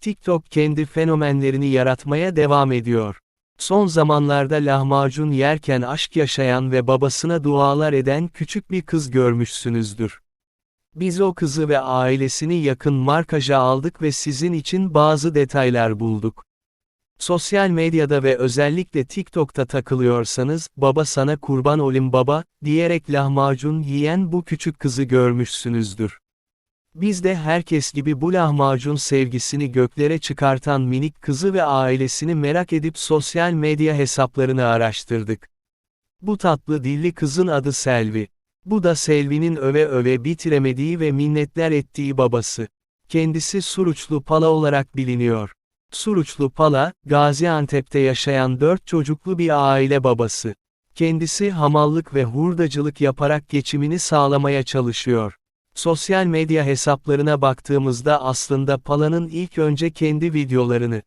TikTok kendi fenomenlerini yaratmaya devam ediyor. Son zamanlarda lahmacun yerken aşk yaşayan ve babasına dualar eden küçük bir kız görmüşsünüzdür. Biz o kızı ve ailesini yakın markaja aldık ve sizin için bazı detaylar bulduk. Sosyal medyada ve özellikle TikTok'ta takılıyorsanız, baba sana kurban olayım baba, diyerek lahmacun yiyen bu küçük kızı görmüşsünüzdür. Biz de herkes gibi bu lahmacun sevgisini göklere çıkartan minik kızı ve ailesini merak edip sosyal medya hesaplarını araştırdık. Bu tatlı dilli kızın adı Selvi. Bu da Selvi'nin öve öve bitiremediği ve minnetler ettiği babası. Kendisi Suruçlu Pala olarak biliniyor. Suruçlu Pala, Gaziantep'te yaşayan dört çocuklu bir aile babası. Kendisi hamallık ve hurdacılık yaparak geçimini sağlamaya çalışıyor. Sosyal medya hesaplarına baktığımızda aslında Pala'nın ilk önce kendi videolarını,